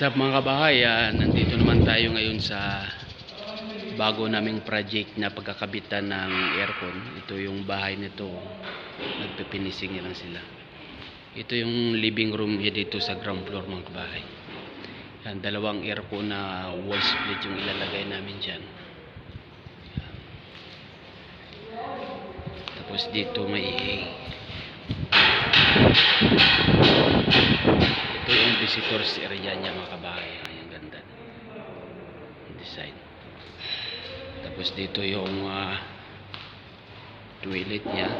What's up mga kabahayan? Nandito naman tayo ngayon sa bago naming project na pagkakabitan ng aircon. Ito yung bahay nito. Nagpipinising lang sila. Ito yung living room niya dito sa ground floor mga kabahay. Yan, dalawang aircon na wall split yung ilalagay namin dyan. Yan. Tapos dito may visitors area niya mga kabahay. Ayan, ganda. Design. Tapos dito yung ah, toilet niya.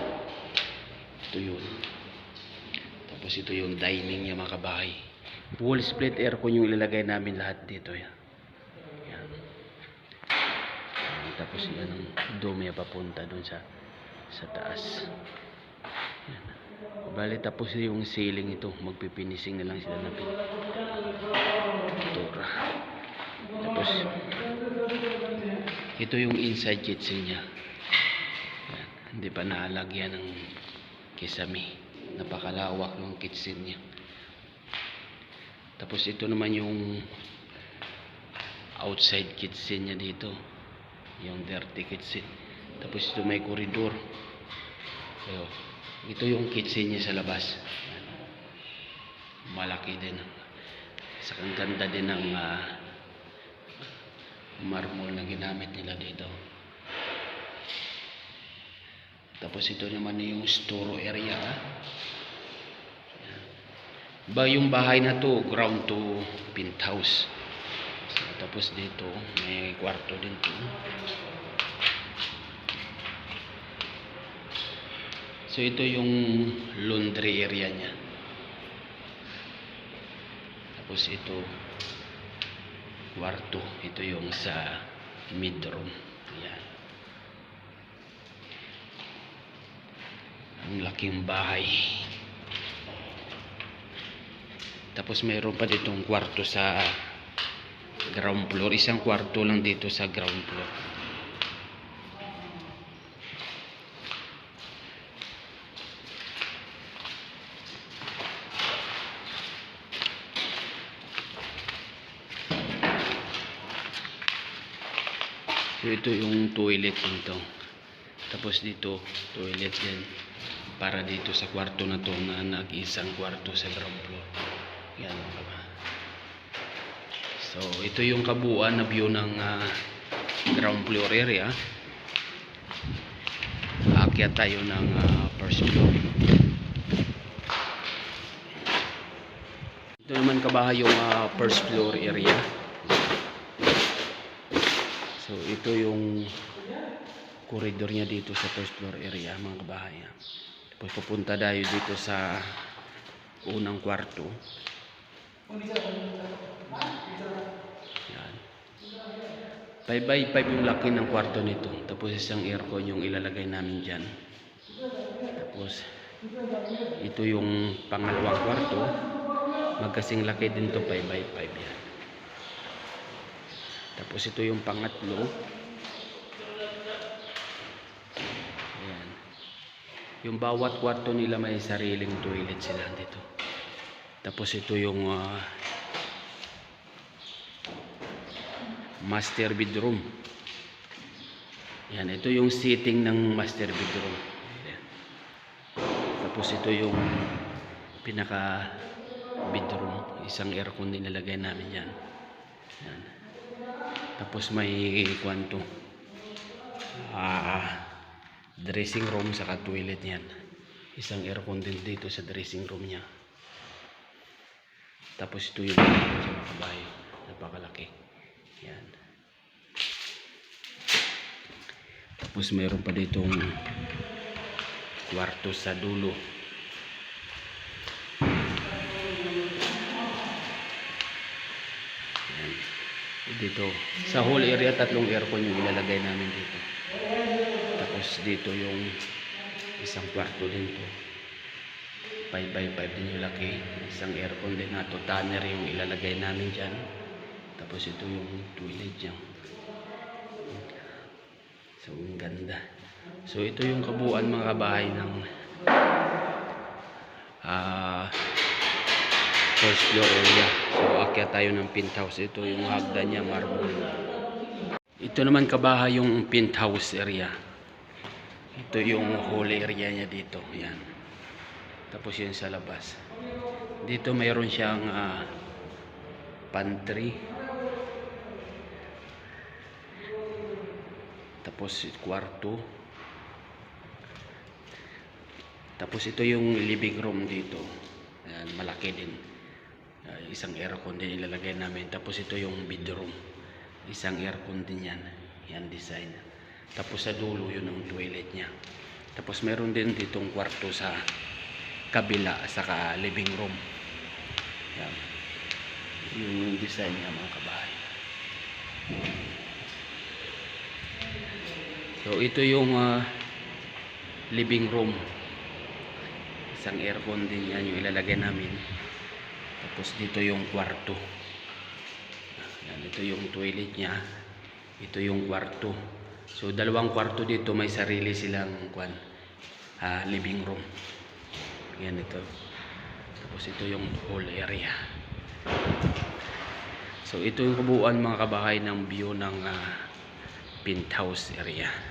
Ito yun. Tapos ito yung dining niya mga kabahay. Wall split aircon yung ilalagay namin lahat dito. Yan. Yan. Tapos yan ang dome papunta dun sa sa taas. Yan. Bali tapos yung ceiling ito, magpipinising na lang sila ng pintura. Tapos ito yung inside kitchen niya. Hindi pa naalagyan ng kisame. Napakalawak ng kitchen niya. Tapos ito naman yung outside kitchen niya dito. Yung dirty kitchen. Tapos ito may koridor. So, ito yung kitchen niya sa labas. Malaki din. Sa ang ganda din ng ah, marmol na ginamit nila dito. Tapos ito naman yung store area. ah. Ba yung bahay na to, ground to penthouse. Tapos dito, may kwarto din to. So ito yung laundry area niya. Tapos ito kwarto. Ito yung sa mid room. Yan. Ang laking bahay. Tapos mayroon pa ditong kwarto sa ground floor. Isang kwarto lang dito sa ground floor. So ito yung toilet dito. Tapos dito, toilet din. Para dito sa kwarto na to na nag-isang kwarto sa ground floor. Yan. So ito yung kabuuan na view ng ah, ground floor area. Aakyat tayo ng ah, first floor. Ito naman kabahay yung ah, first floor area. So ito yung corridor niya dito sa first floor area mga kabahay. Tapos pupunta tayo dito sa unang kwarto. Yan. 5 by 5 yung laki ng kwarto nito. Tapos isang aircon yung ilalagay namin dyan. Tapos ito yung pangalawang kwarto. Magkasing laki din to 5 by 5 yan. Tapos ito yung pangatlo. Ayan. Yung bawat kwarto nila may sariling toilet sila dito. Tapos ito yung ah, master bedroom. Yan, ito yung sitting ng master bedroom. Ayan. Tapos ito yung pinaka bedroom. Isang aircon nilalagay namin yan. Yan. Tapos may kwanto. Ah, dressing room saka toilet niyan. Isang aircon din dito sa dressing room niya. Tapos ito yung sa mga kabayo. Napakalaki. Yan. Tapos mayroon pa ditong kwarto sa dulo. Dito, sa whole area, tatlong aircon yung ilalagay namin dito. Tapos dito yung isang kwarto din to. 5 by 5 din yung laki. Isang aircon din na to. Tanner yung ilalagay namin dyan. Tapos ito yung toilet dyan. So, ang ganda. So, ito yung kabuuan mga kabahay ng ah first floor area. So, akyat tayo ng penthouse. Ito yung hagdan niya, marble. Ito naman kabahay yung penthouse area. Ito yung whole area niya dito. Yan. Tapos yun sa labas. Dito mayroon siyang ah, pantry. Tapos kwarto. Tapos ito yung living room dito. Ayan, malaki din. Isang aircon din ilalagay namin. Tapos ito yung bedroom. Isang aircon din yan. Yan design. Tapos sa dulo yun ang toilet niya. Tapos meron din ditong kwarto sa kabila saka living room. Yan. Yun yung design niya mga kabahay. So ito yung ah, living room. Isang aircon din yan yung ilalagay namin. Tapos dito yung kwarto. Yan, ito yung toilet niya. Ito yung kwarto. So dalawang kwarto dito may sarili silang kwan, ah, living room. Yan ito. Tapos ito yung whole area. So ito yung kabuuan mga kabahay ng view ng ah, penthouse area.